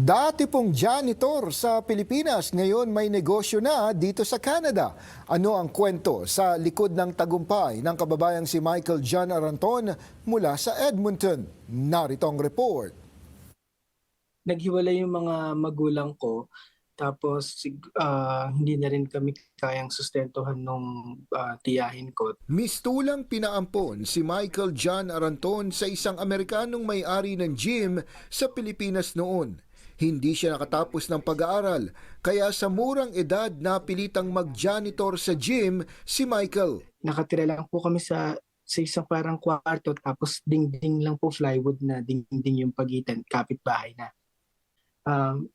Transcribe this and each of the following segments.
Dati pong janitor sa Pilipinas, ngayon may negosyo na dito sa Canada. Ano ang kwento sa likod ng tagumpay ng kababayang si Michael John Aranton mula sa Edmonton? Narito ang report. naghiwalay yung mga magulang ko tapos ah, hindi na rin kami kayang sustentuhan nung ah, tiyahin ko. Mistulang pinaampon si Michael John Aranton sa isang Amerikanong may-ari ng gym sa Pilipinas noon. Hindi siya nakatapos ng pag-aaral, kaya sa murang edad napilitang mag-janitor sa gym si Michael. Nakatira lang po kami sa sa isang parang kwarto tapos dingding lang po plywood na dingding yung pagitan, kapitbahay na. Um,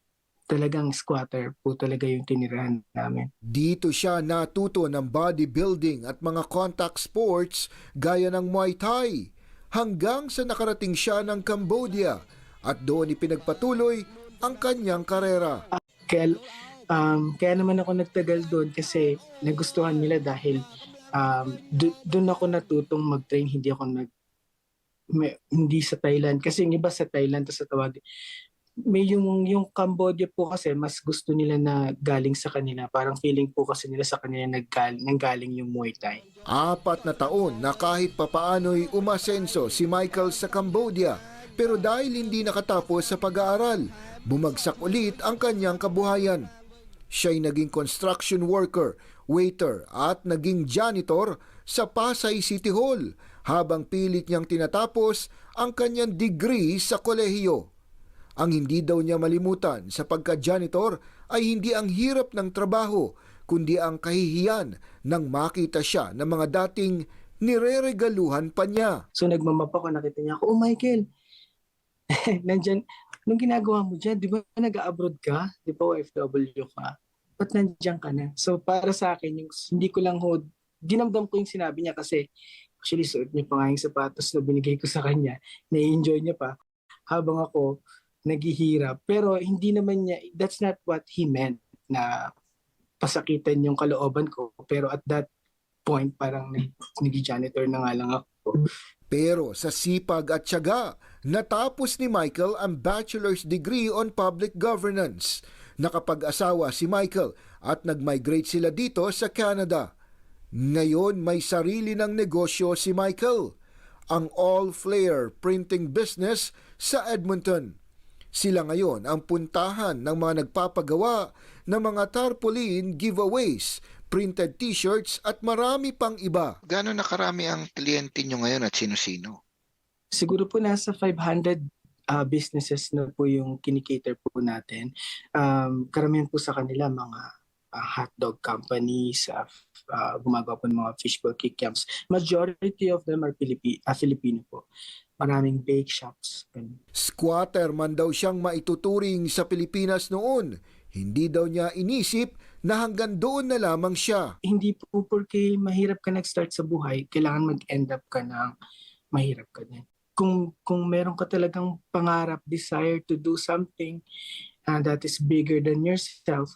talagang squatter po talaga yung tinirahan namin. Dito siya natuto ng bodybuilding at mga contact sports gaya ng Muay Thai hanggang sa nakarating siya ng Cambodia at doon ipinagpatuloy ang kanyang karera. Kaya, um, kaya naman ako nagtagal doon kasi nagustuhan nila dahil um, do- doon ako natutong mag-train, hindi ako nag may- hindi sa Thailand. Kasi yung iba sa Thailand to sa tawag may yung yung Cambodia po kasi mas gusto nila na galing sa kanila. Parang feeling po kasi nila sa kanila naggal nanggaling yung Muay Thai. Apat na taon na kahit papaano'y umasenso si Michael sa Cambodia. Pero dahil hindi nakatapos sa pag-aaral, bumagsak ulit ang kanyang kabuhayan. Siya'y naging construction worker, waiter at naging janitor sa Pasay City Hall habang pilit niyang tinatapos ang kanyang degree sa kolehiyo. Ang hindi daw niya malimutan sa pagka-janitor ay hindi ang hirap ng trabaho, kundi ang kahihiyan nang makita siya ng mga dating nireregaluhan pa niya. so nagmamap ako nakita niya ako oh Michael nandyan nung ginagawa mo dyan? Di ba nag-abroad ka? Di ba OFW ka? Ba't nandyan ka na? So para sa akin yung hindi ko lang ho dinamdam ko yung sinabi niya kasi actually suot niya pa nga yung sapatos na binigay ko sa kanya. Na-enjoy niya pa. Habang ako naghihirap. Pero hindi naman niya that's not what he meant na pasakitan yung kalooban ko. Pero at that point parang nag, nag-janitor na nga lang ako. Pero sa sipag at tiyaga, natapos ni Michael ang bachelor's degree on public governance. Nakapag-asawa si Michael at nag-migrate sila dito sa Canada. Ngayon may sarili ng negosyo si Michael, ang All Flair Printing Business sa Edmonton. Sila ngayon ang puntahan ng mga nagpapagawa ng mga tarpaulin giveaways, printed t-shirts at marami pang iba. Gaano na karami ang kliyente nyo ngayon at sino-sino? Siguro po nasa 500 uh, businesses na po yung kinikater po natin. Um, karamihan po sa kanila mga uh, hotdog companies, uh, uh, gumagawa po ng mga fishbowl kikiams. Majority of them are Pilipi- uh, Filipino po. Maraming bake shops. Squatter man daw siyang maituturing sa Pilipinas noon. Hindi daw niya inisip na hanggang doon na lamang siya. Hindi po porque mahirap ka nag-start sa buhay, kailangan mag-end up ka ng mahirap ka din. Kung, kung meron ka talagang pangarap, desire to do something uh, that is bigger than yourself,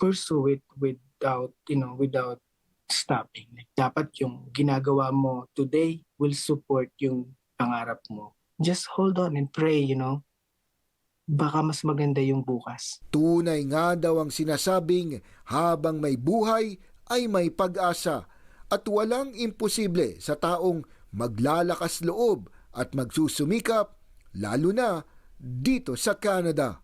pursue it without, you know, without stopping. Like, dapat yung ginagawa mo today will support yung pangarap mo. Just hold on and pray, you know. Baka mas maganda yung bukas. Tunay nga daw ang sinasabing habang may buhay ay may pag-asa at walang imposible sa taong maglalakas loob at magsusumikap lalo na dito sa Canada.